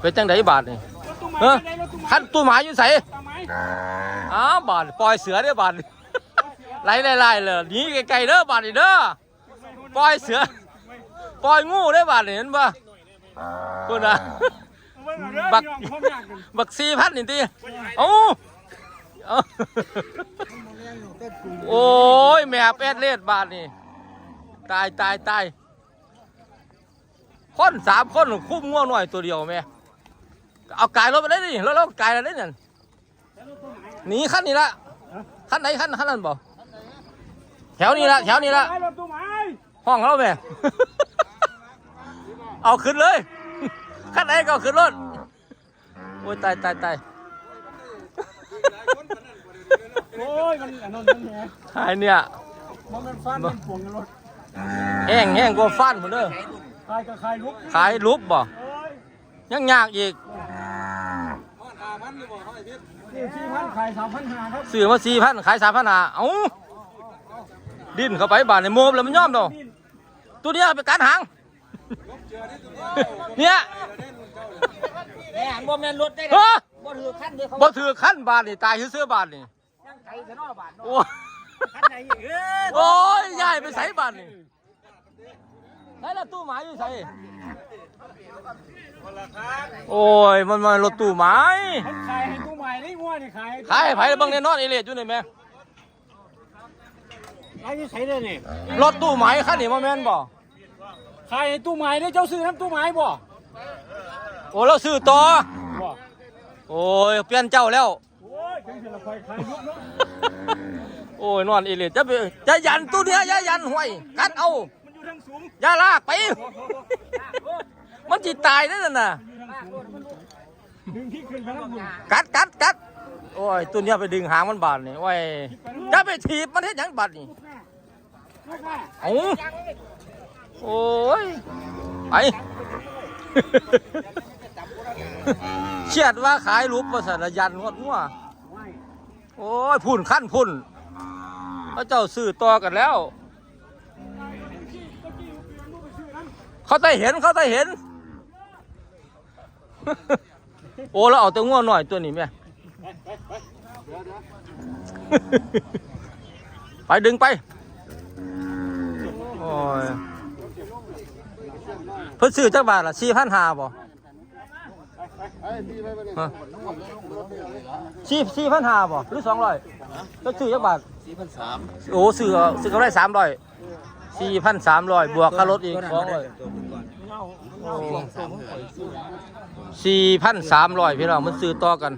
เป็นจังไดบาทนี่เออคันตู้หมาอยู่ใส่อ้าวบาทปล่อยเสือเด้อบาทไล่ไล่ๆเลยหนีไกลๆเด้อบาทนี่เด้อปล่อยเสือปล่อยงูได้อบาทนี่เห็นปะคุณน่ะบักบักสี่พันนี่ตีเอ้าเอ้าโอ้ยแม่เป็ดเล็ดบาทนี่ตายตายตายคนสามคนคุ้มง่วงหน่อยตัวเดียวแม่ เอากายรถไปได้ดิแล้วเรากายอะไรเนี่ยหนีขั้นนี้ละขั้นไหนขั้นขั้นนั้นบ่แถวนี้ละแถวนี้ละไอ้รถตู้ไม้ห้องเราแม่เอาขึ้นเลยขั้นไหนก็เอาขึ้นรถโอ้ยตายตายตายโอ้ยมันอันนั้นมันแหงตายเนี่ยมันมันฟันมันป่วงกันรถแห้งแห้งกว่าฟันหมดเด้อคายกับคายลุกขายรูปบ่โอ้ยยังยากอีกนี่ สี่พันขายสามพันห้าครับซื้อมาสี่พันขายสามพันหาเอ้าดิ้นเข้าไปบาทในโมบแล้วมันย่อมดอกตัวเนี้ยไปการหาง เนี่ยแม่บ่แม่นรถได้เฮ้อบ่ถือขั้นเดียวเขาบ่ถือขั้นบาทนี่ตายเสื้อบาทนี่ยังไกลซะเนาะบาทโอ้ขั้นไหนอีกเอ้ยโอ้ยยายไปใส่บาทนี่ใส่ละตู้หมายอยู่ใส่ โอ้ย มันมารถตู้หมายมันขายให้ตู้ไม้นี่งัวนี่ขายขายให้ไผบางเนี่ยนอนเอเลียดอยู่นี่แม่ขายที่ใช้เลยนี่รถตู้หมายคันนี้มาแม่นบ่ขายให้ตู้ไม้นี่เจ้าซื้อน้ำตู้ไม้บ่โอ้เราซื้อต่อบ่โอ้ย เปลี่ยนเจ้าแล้ว โอ้ยจังสิละคอยขายลุกเนาะโอ้ยนอนอีเลียจะไปจะยันตู้เนี้ยอย่ายันห้วยกัดเอามันอยู่ทางสูงอย่าลากไป มันจิตายนั่นน่ะดึงที่ขึ้นไปแล้วบุญกัดกัดกัดโอ้ยตัวเนี้ยไปดึงหางมันบาดนี่โอ้ยจะไปถีบมันเฮ็ดหยังบาดนี่ลูกแม่เอ้โอ้ยไปเชียดว่าขายรูปประสานยันงดหัวโอ้ยพุ่นขั้นพุ่นพระเจ้าซื้อต่อกันแล้ว เขาได้เห็นเขาได้เห็น โอ้เราเอาแต่ง่วงหน่อยตัวนี้แม่ไปดึงไปโอ้ยเพิ่นซื้อจักบาทละสี่พันห้าบ่ฮะสี่สี่พันห้าบ่หรือสองร้อยแล้วซื้อจักบาทสี่พันสามโอ้ซื้อซื้อเขาได้สามร้อยสี่พันสามร้อยบวกค่ารถอีกสองร้อย สี่พันสามร้อยพี่น้องมันซื้อต่อกัน